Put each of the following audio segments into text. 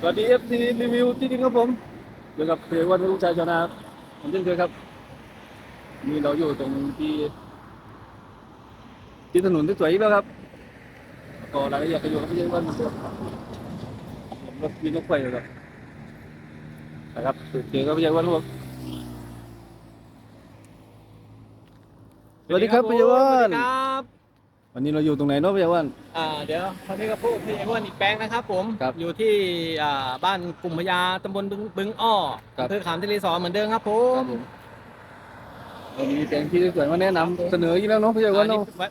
สวัสดีเอฟซีรีวิวที่ดินครับผมอยู่กับเพจวันลูกชายชาวนาเหมือนเช่นเคยครับ นี่เราอยู่ตรงที่ที่ถนนที่สวยอีกแล้วครับก็รายละเอียดก็อยู่กับพี่วันเหมือนเดิมผมรถมีรถไฟอยู่ครับนะครับเจอกับพี่วันครับสวัสดีครับพี่วันครับ วันนี้เราอยู่ตรงไหนเนาะพี่วันอ่าเดี๋ยวตอนนี้ก็พูดพี่อ้วนอีกแปลงนะครับผมครับอยู่ที่อ่าบ้านกลุ่มพญาตำบลบึงบึงอ้อครับอำเภอขามทะเลสอเหมือนเดิมครับผครัมบผมเรามีแสงที่สวยมาแนะนำเสนออีกแล้วเนาะพี่วันอ่านี่เนาะ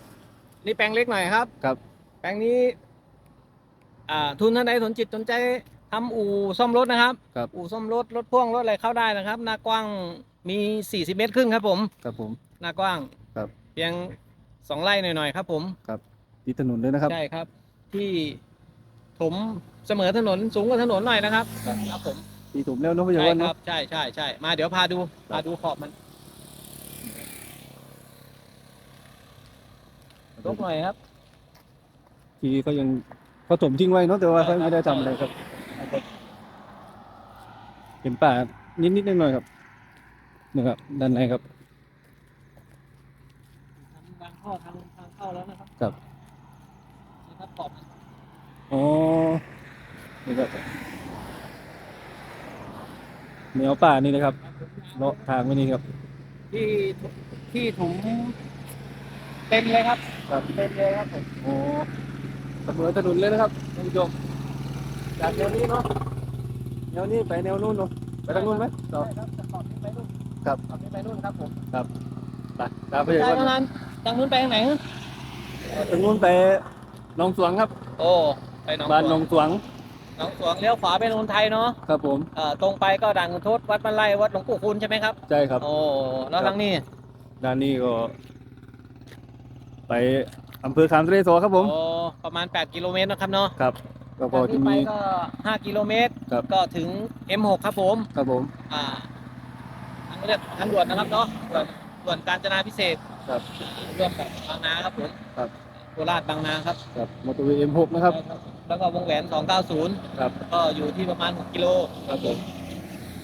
นี่แปลงเล็กหน่อยครับ ครับ แปลงนี้ อ่า ทุนท่านใดสนจิตสนใจทำอู่ซ่อมรถนะครับครับ อู่ซ่อมรถรถพ่วงรถอะไรเข้าได้นะครับ หน้ากว้างมี 40 เมตรครึ่งครับผม ครับผม หน้ากว้าง ครับ เพียง สองไร่หน่อยๆครับ ผมติดถนนเลยนะครับ ใช่ครับ ที่ถมเสมอถนนสูงกว่าถนนหน่อยนะครับ ครับผมตีถุมแล้วเนาะพี่ใช่วันครัเนาะบใช่ใช่ใช่มาเดี๋ยวพาดูพาดูขอบมันลกหน่อยครับ ทีเขายังเขาถมทิ้งไว้เนาะแต่ว่าเขาไม่ได้ทำอะไรครับ เป็นป่านิดนิดๆหน่อยๆครับนะครับ ด้านในครับ ทำบางข้อทางทางเข้าแล้วนะครับครับนี่ครับขอบมันอ๋อนี่ครับแนวป่านี่นะครับเลาะทางไว้นี่ครับ ที่ที่ถุงเต็มเลยครับครับเต็มเลยครับผมโอ้เสมอถนนเลยนะครับท่านผู้ชมจากแนวนี้เนาะแนวนี้ไปแนวนู้นเนาะไปทางนู้นไหมต่อใช่ครับจะขอบนี้ไปนู่นครับขอบนี้ไปนู่นครับผม ไปตามไปเลยใช่ว่าเท่านั้นทางนู้นไปทางไหนฮะทางนู้นไปหนองสวงครับโอ้ไปหนองบ้านสหนวองงสวงหนองสวงเลี้ยวขวาไปนนทไทยเนาะครับผมเอ่อตรงไปก็ด่านคุณทศวัดบ้านไร่วัดหลวงปู่คูณใช่ไหมครับใช่ครับโอ้แล้วทางนี้ด้านนี้ก็ ไปอำเภอขามทะเลสอครับผมโอ้ประมาณ 8 กิโลเมตรนะครับเนาะครับแล้วก็จากจะนี้ไปมีก็5กิโลเมตรครับก็ถึง M6 ครับผมครับผมอ่าทางเรียกทางด่วนนะครับเนาะ ด่วนด่วนกาญจนาพิเศษกครับร่วมกับบางนาครับผมครับ โคราชบางนาครับครับมอเตอร์เวย์ M6 นะครับ แล้วก็วงแหวน 290 ครับ ก็อยู่ที่ประมาณ 6 กิโลครับผม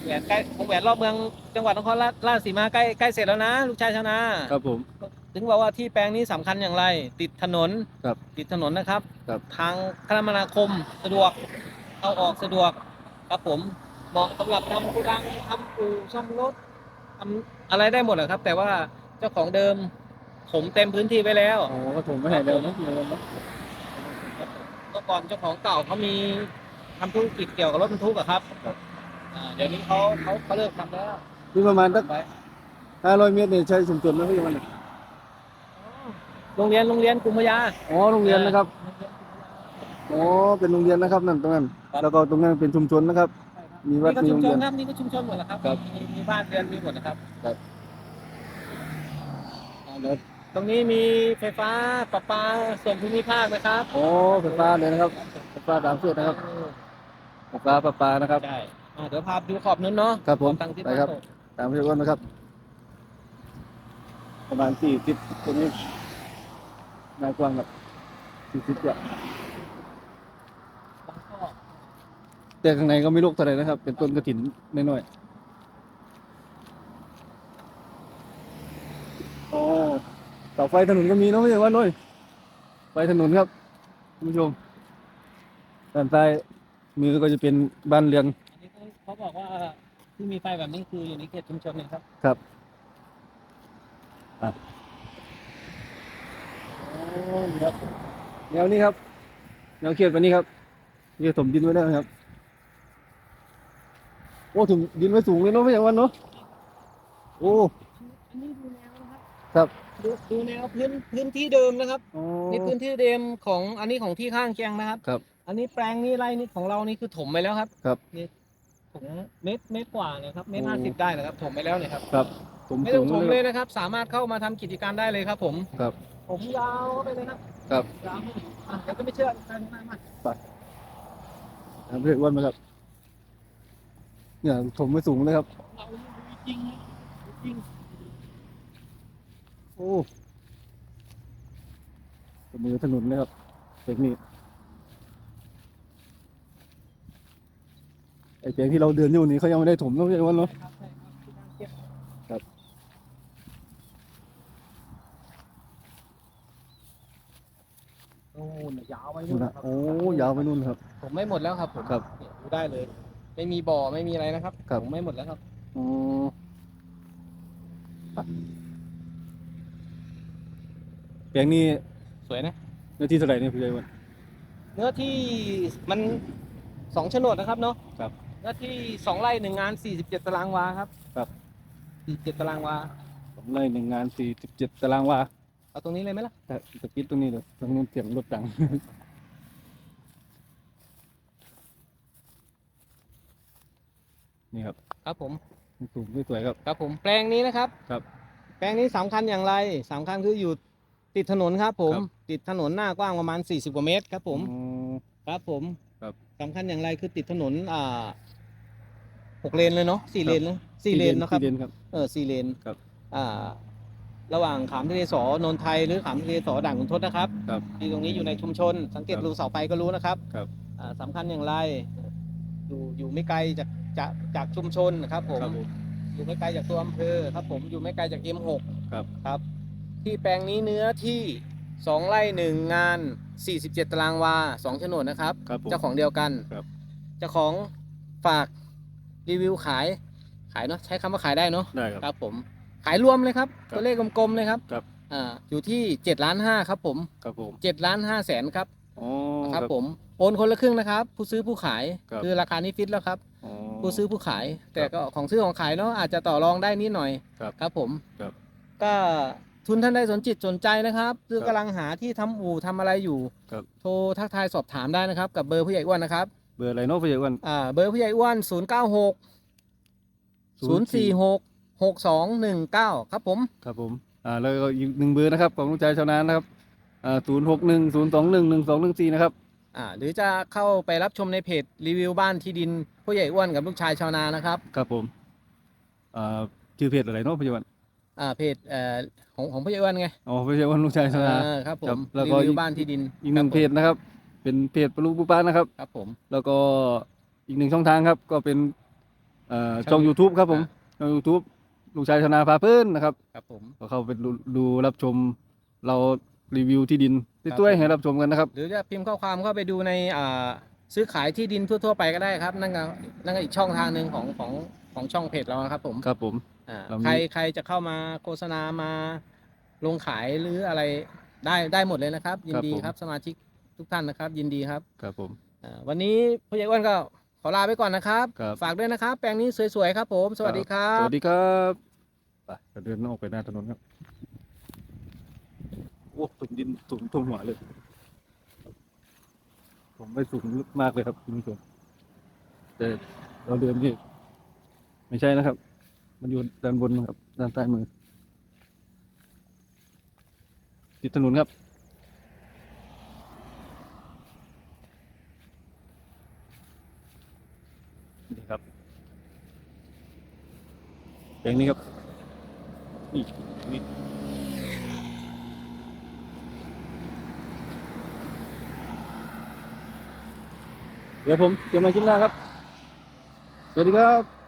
แหวนใกล้วงแหวนรอบเมืองจังหวัดนครราชราชสีมาใกล้ใกล้เสร็จแล้วนะ ลูกชายชาวนา ครับผม ถึงบอกว่าที่แปลงนี้สำคัญอย่างไร ติดถนนครับติดถนนนะครับ ครับ ทางคมนาคมสะดวกเข้าออกสะดวกครับผมเหมาะสำหรับทำโกดังทำอู่ซ่อมรถทำ อะไรได้หมดแหละครับ แต่ว่าเจ้าของเดิม ผมเต็มพื้นที่ไปแล้วอ๋อก็ผมไม่ให้เร็วนะเร็วนะเมื่อก่อนเจ้าของเก่าเขามีทำธุรกิจเกี่ยวกับรถบรรทุกอะครับอ่าเดี๋ยวนี้เขาเขาเขาเลิกทำแล้วนี่ประมาณสักไว้ห้าร้อยเมตรเนี่ยใช้ชุมชนนะพี่วันยโรงเรียนโรงเรียนกุมภยาอ๋อโรงเรียนนะครับอ๋อเป็นโรงเรียนนะครับนั่นตรงนั้นครับแล้วก็ตรงนั้นเป็นชุมชนนะครับ มีวัดนี่ก็มีชุโรมงชเรียน นครับนี่ก็ชุมชนหมดแล้วครับครับ มีมีบ้านเรือนมีหมดนะครับ ครับอ่าเดี๋ยวตรงนี้มีไฟฟ้าประปาส่วนภูมิภาคนะครับโอ้ไฟฟ้าเลยนะครับไฟฟ้าสามเส้นนะครับไฟฟ้าประปานะครับ ใช่อ่าเดี๋ยวพาไปดูขอบนู้นเนาะครับผมขอทางที่ไปครับตามพี่วันนะครับ ประมาณสี่สิบตรงนี้นายกว้างครับสี่สิบกว่า บางข้อ แต่ข้างในก็ไม่ลูกเท่าไหร่นะครับ เป็นต้นกระถินน้อยๆอ๋อเสาไฟถนนก็มีเนอะไม่ใช่ว่าน้อยไฟถนนครับคุณผู้ชมด้านซ้ายมือก็จะเป็นบ้านเรือนอันนี้เขาเขาบอกว่าที่มีไฟแบบนี้คืออยู่ในเขตชุมชนเลยครับครับอะอ๋อนี่ครับแนวนี้ครับแนวเขตแบบนี้ครับนี่ถมดินไว้แล้วนะครับ โอ้ถมดินไว้สูงเลยเนาะไม่ใช่วันเนาะโอ้ อันนี้ดูแนวนะครับครับ ดูดูแนวพื้นพื้นที่เดิมนะครับอ๋อนี่พื้นที่เดิมของอันนี้ของที่ข้างเคียงนะครับ ครับอันนี้แปลงนี้ไร่นี้ของเรานี่คือถมไปแล้วครับครับนี่ถมเมตรเมตรกว่านะครับเมตรโอ้ ห้าสิบได้นะครับถมไปแล้วเนี่ยครับครับถมไม่สูต้องงถมเลเลยยนะครับ สามารถเข้ามาทำกิจการได้เลยครับ ผมครับ ผมยาวเข้าไปเลยครับครับยาวอะเดี๋ยวก็ไม่เชื่อกันมามาทำเพื่อนอ้วนไหมครับ เนี่ยถมไว้สูงเลยครับเราจริงจริงโอ้ตมือถนนเลยครับเทคนิคไอ้แปลงที่เราเดินอยู่นี่เขายังไม่ได้ถมเนาะพี่ไอ้วันเนาะใช่ครับใช่ครับที่นั่งเทียบครับโอ้โหยาวไปนู่นู่นนนะนะครับโอ้ยาวไปนู่นครับ ผมไม่หมดแล้วครับผมครับเนี่ยดูได้เลย ไม่มีบ่อไม่มีอะไรนะครับครับ ผมไม่หมดแล้วครับอ๋อแปลงนี้สวยนะ เนื้อที่เท่าไหร่เนี่ยพี่ไอ้วัน เนื้อที่มันสองโฉนดนะครับเนาะครับเนื้อที่สองไร่หนึ่งงานสี่สิบเจ็ดตารางวาครับครับ สี่เจ็ดตารางวาผมไล่หนึ่งงานสี่สิบเจ็ดตารางวาเอาตรงนี้เลยไหมล่ะ แต่ตะกี้ตรงนี้เลยตรงนู้นเสียงรถดัง นี่ครับครับผมสูงสวยๆครับ ครับผมแปลงนี้นะครับครับ แปลงนี้สำคัญอย่างไรสำคัญคืออยู่ติดถนนครับผมครับติดถนนหน้ากว้างประมาณ 40กว่าเมตรครับผมอ๋อครับผมครับสำคัญอย่างไรคือติดถนนอ่าหกเลนเลยเนาะสี่เลนเลยสี่เลนเนอะครับสี่เลนครับเออสี่เลนครับอ่าระหว่างขามทะเลสอนนทไทยหรือขามทะเลสอด่านขุนทดนะครับครับที่ตรงนี้อยู่ในชุมชน สังเกตครับดูเสาไฟก็รู้นะครับครับอ่าสำคัญอย่างไร อยู่อยู่ไม่ไกลจาก จากจากชุมชนนะครับผม ครับผม อยู่ไม่ไกลจากตัวอำเภอครับผมอยู่ไม่ไกลจาก M6 ครับครับ ที่แปลงนี้เนื้อที่2ไร่หนึ่งงาน 47 ตารางวา2โฉนดนะครับ ครับผม เจ้าของเดียวกันครับ เจ้าของฝากรีวิวขายขายเนาะใช้คำว่าขายได้เนาะได้ครับครับผม ขายรวมเลยครับ ครับตัวเลขกลมๆเลยครับครับ อ่าอยู่ที่7ล้าน5ครับผมครับผม7ล้าน5แสนครับอ๋อ ครับผมโอนคนละครึ่งนะครับ ผู้ซื้อผู้ขายครับ คือราคานี้ฟิตแล้วครับ อ๋อ ผู้ซื้อผู้ขาย แต่ก็ของซื้อของขายเนาะอาจจะต่อรองได้นิดหน่อยครับครับผมครับก็ทุนท่านใดสนจิตสนใจนะครับหรือครับกำลังหาที่ทำอู่ทำอะไรอยู่ครับโทรทักทายสอบถามได้นะครับ กับเบอร์ผู้ใหญ่อ้วนนะครับ เบอร์อะไรเนาะพี่ไอ้วันอ่าเบอร์ผู้ใหญ่อ้วน0 9 6 0 4 6 6 2 1 9ครับผมครับผมอ่าแล้วก็อีกหนึ่งเบอร์นะครับของลูกชายชาวนานะครับอ่าศูนย์หกหนึ่งศูนย์สองหนึ่งหนึ่งสองหนึ่งสี่นะครับ อ่าหรือจะเข้าไปรับชมในเพจรีวิวบ้านที่ดินผู้ใหญ่อ้วนกับลูกชายชาวนานะครับครับผมอ่าชื่อเพจอะไรเนาะพี่ไอ้วันอ่าเพจเอ่อของของผู้ใหญ่อ้วนไงอ๋อพี่ไอ้วันลูกชายชาวนา เออครับผครัมบแล้วรีก็ วิอีวกบ้านที่ดินอีกหนึ่งเพจนะครับ เป็นเพจปลูกปูป้านะครับ ครับผม แล้วก็อีกหนึ่งช่องทางครับ ก็เป็นเอ่อช่ช่อองง YouTube ครับผมอ่าช่อง YouTube ลูกชายชาวนาพาเพื่อนนะครับ ครับผม ก็เข้าไปดูดูรับชมเรา รีวิวที่ดินครับต้วยผมให้รับชมกันนะครับ หรือจะพิมพ์ข้อความเข้าไปดูในอ่าซื้อขายที่ดินทั่วๆไปก็ได้ครับ นั่นก็นั่นก็อีกช่องทางหนึ่งของของของช่องเพจเรานะครับ ผมครับผมอ่าเรามีใครใครจะเข้ามาโฆษณามาลงขายหรืออะไรได้ได้หมดเลยนะครับ ยินดีครับสมาชิกทุกท่านนะครับ ยินดีครับครับผมอ่าวันนี้ผู้ใหญ่อ้วนก็ขอลาไปก่อนนะครับครับ ฝากด้วยนะครับ แปลงนี้สวยๆครับผม สวัสดีครัสบวัสดีครับไปเราเดินออกไปหน้าถนนครับ โอ้ถุงดินสูงท่วมหัวเลย ผมไม่สูงลึกมากเลยครับคุณผู้ชมแต่เราเดินนี่ไม่ใช่นะครับ มันอยู่ด้านบนนะครับ ด้านใต้มือ ติดถนนครับนี่ครับแปลงนี้ครับ นี่นี่ เดี๋ยวผมเจะมาชิ้นหน้าครับ สวัสดีครับ